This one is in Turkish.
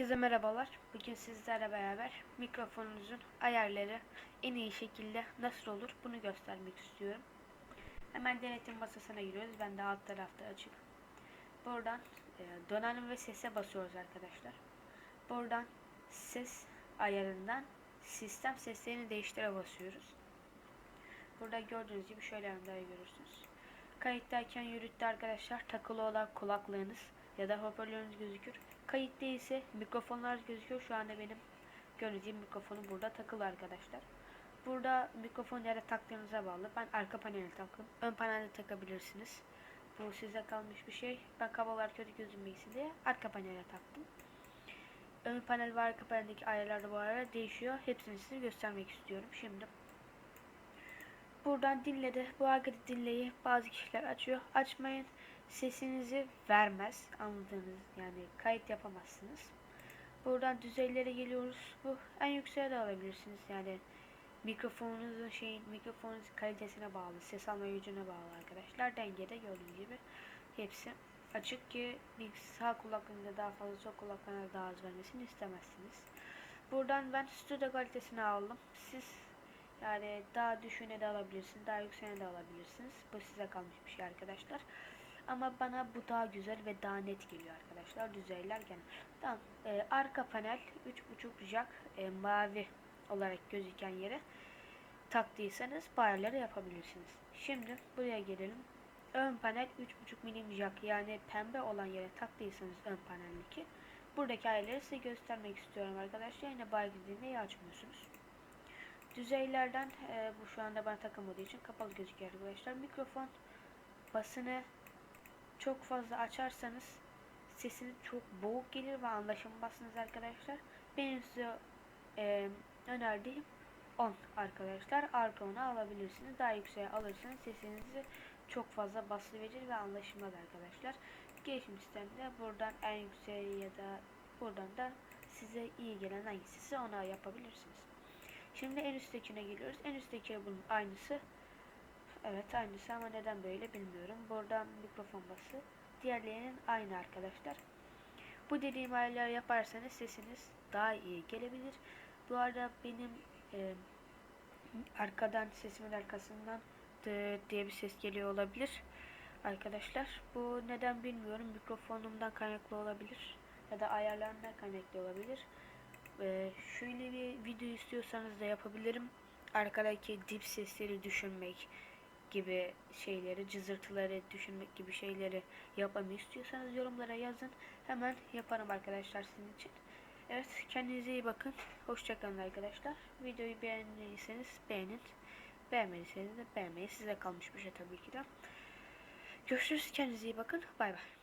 Herkese merhabalar. Bugün sizlerle beraber mikrofonunuzun ayarları en iyi şekilde nasıl olur bunu göstermek istiyorum. Hemen denetim masasına giriyoruz. Ben de alt tarafta açık. Buradan e, donanım ve sese basıyoruz arkadaşlar. Buradan ses ayarından sistem seslerini değiştire basıyoruz. Burada gördüğünüz gibi şöyle yanları görürsünüz. Kayıttayken yürüttü arkadaşlar takılı olan kulaklığınız ya da hoparlörünüz gözükür. Kayıt değilse mikrofonlar gözüküyor. Şu anda benim göreceğim mikrofonu burada takılı arkadaşlar. Burada mikrofon yere taktığınıza bağlı. Ben arka paneli takım. Ön panelde takabilirsiniz. Bu size kalmış bir şey. Ben kablolar kötü gözünmesin diye arka panele taktım. Ön panel ve arka paneldeki ayarlar da bu arada değişiyor. Hepsini size göstermek istiyorum. Şimdi buradan dinledi. Bu arkada dinleyi bazı kişiler açıyor. Açmayın sesinizi vermez. Anladığınız yani kayıt yapamazsınız. Buradan düzeylere geliyoruz. Bu en yükseğe de alabilirsiniz. Yani mikrofonunuzun şeyin mikrofonunuz kalitesine bağlı, ses alma gücüne bağlı arkadaşlar. Dengede gördüğünüz gibi hepsi açık ki sağ kulaklığında daha fazla sol kulaklığına daha az vermesini istemezsiniz. Buradan ben stüdyo kalitesini aldım. Siz yani daha düşüğüne de alabilirsiniz, daha yükseğine de alabilirsiniz. Bu size kalmış bir şey arkadaşlar. Ama bana bu daha güzel ve daha net geliyor arkadaşlar. Düzeyler gene. Tamam. E, arka panel 3.5 jack e, mavi olarak gözüken yere taktıysanız ayarları yapabilirsiniz. Şimdi buraya gelelim. Ön panel 3.5 milim jack yani pembe olan yere taktıysanız ön paneldeki buradaki ayarları size göstermek istiyorum arkadaşlar. Yine bay dinleyi açmıyorsunuz. Düzeylerden e, bu şu anda bana takılmadığı için kapalı gözüküyor arkadaşlar. Mikrofon basını çok fazla açarsanız sesiniz çok boğuk gelir ve anlaşılmazsınız arkadaşlar. Benim size e, önerdiğim 10 arkadaşlar. Arka onu alabilirsiniz. Daha yükseğe alırsanız sesinizi çok fazla baslı verir ve anlaşılmaz arkadaşlar. Gelişim sisteminde buradan en yükseğe ya da buradan da size iyi gelen hangisi ona yapabilirsiniz. Şimdi en üsttekine geliyoruz. En üstteki bunun aynısı. Evet aynısı ama neden böyle bilmiyorum. Buradan mikrofon bası. Diğerlerinin aynı arkadaşlar. Bu dediğim ayarları yaparsanız sesiniz daha iyi gelebilir. Bu arada benim e, arkadan sesimin arkasından diye bir ses geliyor olabilir. Arkadaşlar bu neden bilmiyorum. Mikrofonumdan kaynaklı olabilir. Ya da ayarlarından kaynaklı olabilir. Ee, şöyle bir video istiyorsanız da yapabilirim. Arkadaki dip sesleri düşünmek gibi şeyleri, cızırtıları düşünmek gibi şeyleri yapmamı istiyorsanız yorumlara yazın. Hemen yaparım arkadaşlar sizin için. Evet kendinize iyi bakın. Hoşçakalın arkadaşlar. Videoyu beğendiyseniz beğenin. Beğenmediyseniz de beğenmeyin. Size kalmış bir şey tabii ki de. Görüşürüz. Kendinize iyi bakın. Bay bay.